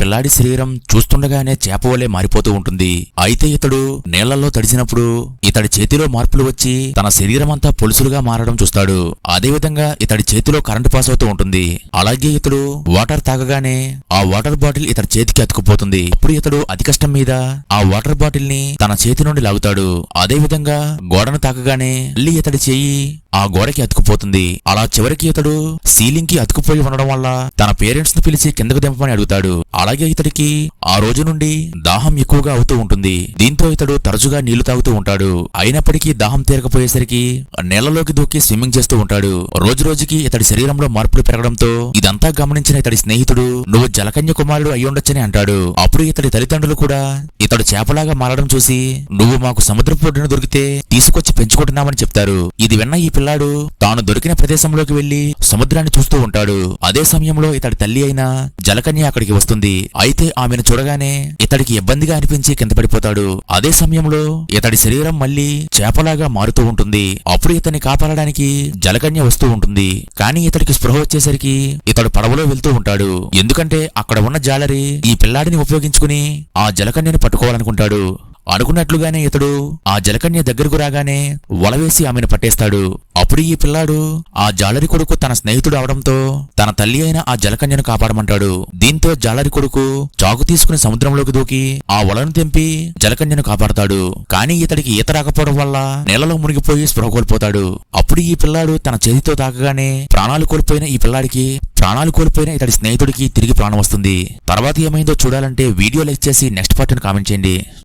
పిల్లాడి శరీరం చూస్తుండగానే చేప వలె మారిపోతూ ఉంటుంది. అయితే ఇతడు నీళ్ళలో తడిసినప్పుడు ఇతడి చేతిలో మార్పులు వచ్చి తన శరీరం అంతా పొలుసులుగా మారడం చూస్తాడు. అదేవిధంగా ఇతడి చేతిలో కరెంటు పాస్ అవుతూ ఉంటుంది. అలాగే ఇతడు వాటర్ తాగగానే ఆ వాటర్ బాటిల్ ఇతడి చేతికి అతుకుపోతుంది. అప్పుడు ఇతడు అతి కష్టం మీద ఆ వాటర్ బాటిల్ని తన చేతి నుండి లాగుతాడు. అదేవిధంగా గోడను తాకగానే మళ్ళీ ఇతడి చేయి ఆ గోడకి అతుకుపోతుంది. అలా చివరికి ఇతడు సీలింగ్కి అతుకుపోయి ఉండడం వల్ల తన పేరెంట్స్ను పిలిచి కిందకు దింపమని అడుగుతాడు. అలాగే ఇతడికి ఆ రోజు నుండి దాహం ఎక్కువగా అవుతూ ఉంటుంది. దీంతో ఇతడు తరచుగా నీళ్ళు తాగుతూ ఉంటాడు. అయినప్పటికీ దాహం తీరకపోయేసరికి నీళ్ళలోకి దూకి స్విమ్మింగ్ చేస్తూ ఉంటాడు. రోజు రోజుకి ఇతడి శరీరంలో మార్పులు పెరగడంతో ఇదంతా గమనించిన ఇతడి స్నేహితుడు నువ్వు జలకన్య కుమారుడు అయ్యుండొచ్చని అంటాడు. అప్పుడు ఇతడి తల్లిదండ్రులు కూడా ఇతడు చేపలాగా మారడం చూసి నువ్వు మాకు సముద్రపు ఒడ్డున దొరికితే తీసుకొచ్చి పెంచుకుంటున్నామని చెప్తారు. ఇది విన్న ఈ పిల్లాడు తాను దొరికిన ప్రదేశంలోకి వెళ్ళి సముద్రాన్ని చూస్తూ ఉంటాడు. అదే సమయంలో ఇతడి తల్లి అయిన జలకన్య అక్కడికి వస్తుంది. అయితే ఆమెను చూడగానే ఇతడికి ఇబ్బందిగా అనిపించి కింద పడిపోతాడు. అదే సమయంలో ఇతడి శరీరం మళ్ళీ చేపలాగా మారుతూ ఉంటుంది. అప్పుడు ఇతన్ని కాపాడడానికి జలకన్య వస్తూ ఉంటుంది. కానీ ఇతడికి స్పృహ వచ్చేసరికి ఇతడు పడవలో వెళ్తూ ఉంటాడు. ఎందుకంటే అక్కడ ఉన్న జాలరి ఈ పిల్లాడిని ఉపయోగించుకుని ఆ జలకన్యను పట్టుకోవాలనుకుంటాడు. అనుకున్నట్లుగానే ఇతడు ఆ జలకన్య దగ్గరకు రాగానే వలవేసి ఆమెను పట్టేస్తాడు. అప్పుడు ఈ పిల్లాడు ఆ జాలరి కొడుకు తన స్నేహితుడు అవడంతో తన తల్లి అయిన ఆ జలకన్యను కాపాడమంటాడు. దీంతో జాలరి కొడుకు చాకు తీసుకుని సముద్రంలోకి దూకి ఆ వలను తెంపి జలకన్యను కాపాడతాడు. కానీ ఇతడికి ఈత రాకపోవడం వల్ల నేలలో మునిగిపోయి స్పృహ కోల్పోతాడు. అప్పుడు ఈ పిల్లాడు తన చేతితో తాకగానే ప్రాణాలు కోల్పోయిన ఈ పిల్లాడికి ప్రాణాలు కోల్పోయిన ఇతడి స్నేహితుడికి తిరిగి ప్రాణం వస్తుంది. తర్వాత ఏమైందో చూడాలంటే వీడియో లైక్ చేసి నెక్స్ట్ పార్ట్ కామెంట్ చేయండి.